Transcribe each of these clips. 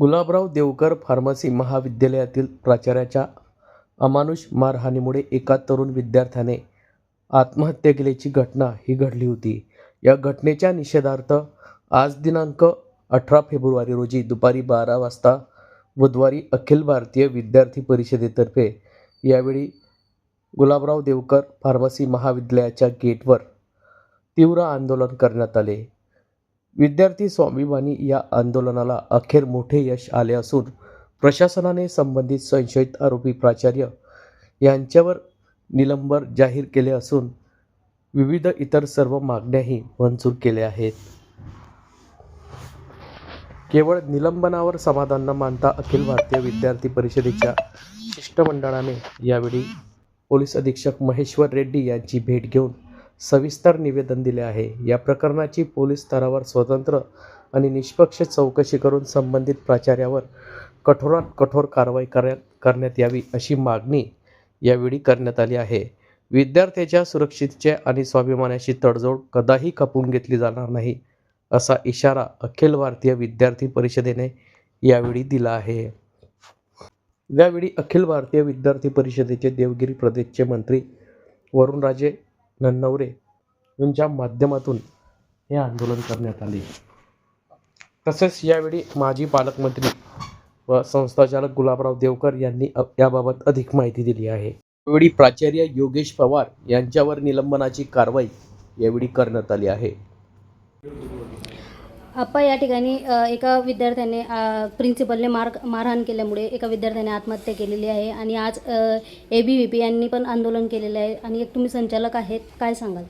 Gulabrao Devkar pharmacy महाविद्यालयातील प्राचार्याच्या अमानुष मारहाणीमुळे एका तरुण विद्यार्थ्याने आत्महत्या केल्याची घटना ही घडली होती. या घटनेच्या निषेधार्थ आज दिनांक अठरा फेब्रुवारी रोजी दुपारी बारा वाजता बुधवारी अखिल भारतीय विद्यार्थी परिषदेतर्फे यावेळी गुलाबराव देवकर फार्मसी महाविद्यालयाच्या गेटवर तीव्र आंदोलन करण्यात आले. विद्यार्थी स्वाभिमानी या आंदोलनाला अखेर मोठे यश आले असून प्रशासनाने संबंधित संशयित आरोपी प्राचार्य यांच्यावर निलंबन जाहीर केले असून विविध इतर सर्व मागण्याही मंजूर केल्या आहेत. केवळ निलंबनावर समाधान न मानता अखिल भारतीय विद्यार्थी परिषदेच्या शिष्टमंडळाने यावेळी पोलीस अधीक्षक महेश्वर रेड्डी यांची भेट घेऊन सविस्तर निवेदन दिले आहे. या प्रकरणाची पोलीस स्तरावर स्वतंत्र आणि निष्पक्ष चौकशी करून संबंधित प्राचार्यावर कठोरात कठोर कारवाई करण्यात करण्यात यावी अशी मागणी यावेळी करण्यात आली आहे. विद्यार्थ्याच्या सुरक्षितचे आणि स्वाभिमानाची तडजोड कदाही खपून घेतली जाणार नाही असा इशारा अखिल भारतीय विद्यार्थी परिषदेने यावेळी दिला आहे. यावेळी अखिल भारतीय विद्यार्थी परिषदेचे देवगिरी प्रदेशचे मंत्री वरुणराजे नन्नवरे यांच्या माध्यमातून हे आंदोलन करण्यात आले. तसेच यावेळी माजी पालकमंत्री व संस्थाचालक गुलाबराव देवकर यांनी याबाबत अधिक माहिती दिली आहे. यावेळी प्राचार्य योगेश पवार यांच्यावर निलंबनाची कारवाई यावेळी करण्यात आली आहे. आप्पा या ठिकाणी एका विद्यार्थ्याने प्रिन्सिपलने मार मारहाण केल्यामुळे एका विद्यार्थ्याने आत्महत्या केलेली आहे आणि आज ए बी व्ही पी यांनी पण आंदोलन केलेलं आहे. आणि एक तुम्ही संचालक आहेत काय सांगाल?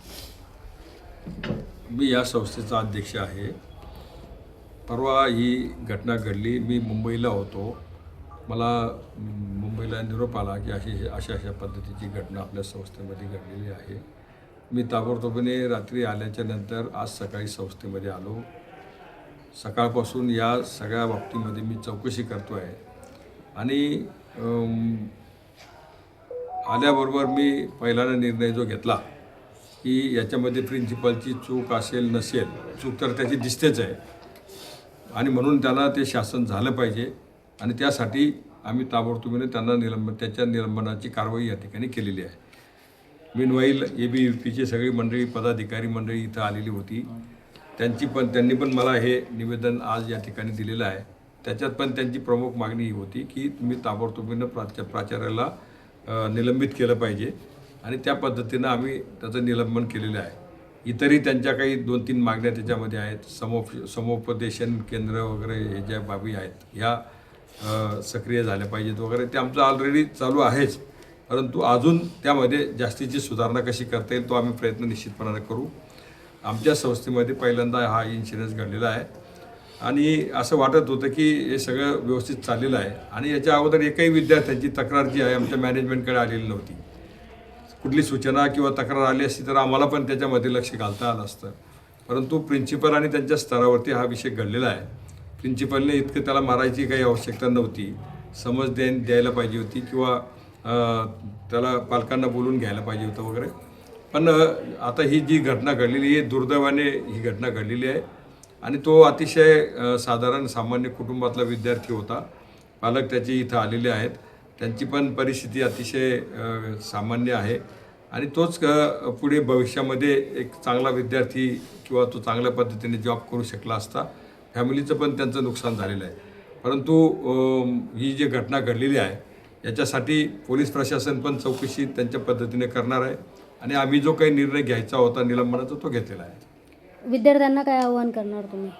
मी या संस्थेचा अध्यक्ष आहे. परवा ही घटना घडली. मी मुंबईला होतो. मला मुंबईला निरोप आला की अशी अशा अशा पद्धतीची घटना आपल्या संस्थेमध्ये घडलेली आहे. मी ताबडतोबने रात्री आल्याच्यानंतर आज सकाळी संस्थेमध्ये आलो. सकाळपासून या सगळ्या बाबतीमध्ये मी चौकशी करतो आहे. आणि आल्याबरोबर मी पहिल्यांदा निर्णय जो घेतला की याच्यामध्ये प्रिन्सिपलची चूक असेल नसेल चूक तर त्याची दिसतेच आहे. आणि म्हणून त्याला ते शासन झालं पाहिजे आणि त्यासाठी आम्ही ताबडतोबीने त्यांना निलंबन त्याच्या निलंबनाची कारवाई या ठिकाणी केलेली आहे. मीनवाईल ए बी यू पीची सगळी मंडळी पदाधिकारी मंडळी इथं आलेली होती. त्यांची पण त्यांनी पण मला हे निवेदन आज या ठिकाणी दिलेलं आहे. त्याच्यात पण त्यांची प्रमुख मागणी ही होती की तुम्ही ताबडतोबीनं प्राच्या प्राचार्याला निलंबित केलं पाहिजे आणि त्या पद्धतीनं आम्ही त्याचं निलंबन केलेलं आहे. इतरही त्यांच्या काही दोन तीन मागण्या त्याच्यामध्ये आहेत. समोप समोपदेशन केंद्र वगैरे हे ज्या बाबी आहेत ह्या सक्रिय झाल्या पाहिजेत वगैरे. ते आमचं ऑलरेडी चालू आहेच. परंतु अजून त्यामध्ये जास्तीची सुधारणा कशी करता येईल तो आम्ही प्रयत्न निश्चितपणाने करू. आमच्या संस्थेमध्ये पहिल्यांदा हा इन्शुरन्स घडलेला आहे. आणि असं वाटत होतं की हे सगळं व्यवस्थित चाललेलं आहे. आणि याच्या अगोदर एकही विद्यार्थ्यांची तक्रार जी आहे आमच्या मॅनेजमेंटकडे आलेली नव्हती. कुठली सूचना किंवा तक्रार आली असती तर आम्हाला पण त्याच्यामध्ये लक्ष घालता आलं असतं. परंतु प्रिन्सिपल आणि त्यांच्या स्तरावरती हा विषय घडलेला आहे. प्रिन्सिपलने इतकं त्याला मारायची काही आवश्यकता नव्हती. समज द्या द्यायला पाहिजे होती किंवा त्याला पालकांना बोलून घ्यायला पाहिजे होतं वगैरे. पण आता ही जी घटना घडलेली आहे दुर्दैवाने ही घटना घडलेली आहे. आणि तो अतिशय साधारण सामान्य कुटुंबातला विद्यार्थी होता. पालक त्याचे इथं आलेले आहेत. त्यांची पण परिस्थिती अतिशय सामान्य आहे. आणि तोच पुढे भविष्यामध्ये एक चांगला विद्यार्थी किंवा तो चांगल्या पद्धतीने जॉब करू शकला असता फॅमिलीचं पण त्यांचं नुकसान झालेलं आहे. परंतु ही जी घटना घडलेली आहे याच्यासाठी पोलीस प्रशासन पण चौकशी त्यांच्या पद्धतीने करणार आहे. आणि आम्ही जो काही निर्णय घ्यायचा होता निलंबनाचा तो घेतलेला आहे. विद्यार्थ्यांना काय आव्हान करणार तुम्ही?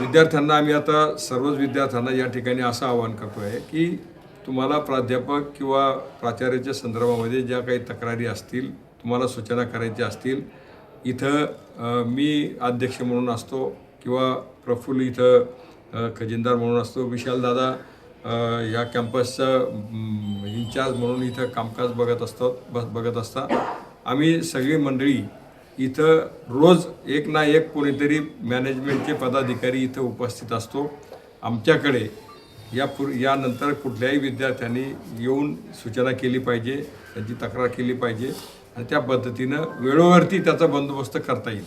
विद्यार्थ्यांना आम्ही आता सर्वच विद्यार्थ्यांना या ठिकाणी असं आवाहन करतो आहे की तुम्हाला प्राध्यापक किंवा प्राचार्याच्या संदर्भामध्ये ज्या काही तक्रारी असतील तुम्हाला सूचना करायच्या असतील इथं अ, मी अध्यक्ष म्हणून असतो किंवा प्रफुल्ल इथं अ, खजिनदार म्हणून असतो विशालदादा या कॅम्पसचं इन्चार्ज म्हणून इथं कामकाज बघत असतो बस बघत असता. आम्ही सगळी मंडळी इथं रोज एक ना एक कोणीतरी मॅनेजमेंटचे पदाधिकारी इथं उपस्थित असतो. आमच्याकडे या पु यानंतर कुठल्याही विद्यार्थ्यांनी येऊन सूचना केली पाहिजे त्यांची तक्रार केली पाहिजे. आणि त्या पद्धतीनं वेळोवरती त्याचा बंदोबस्त करता येईल.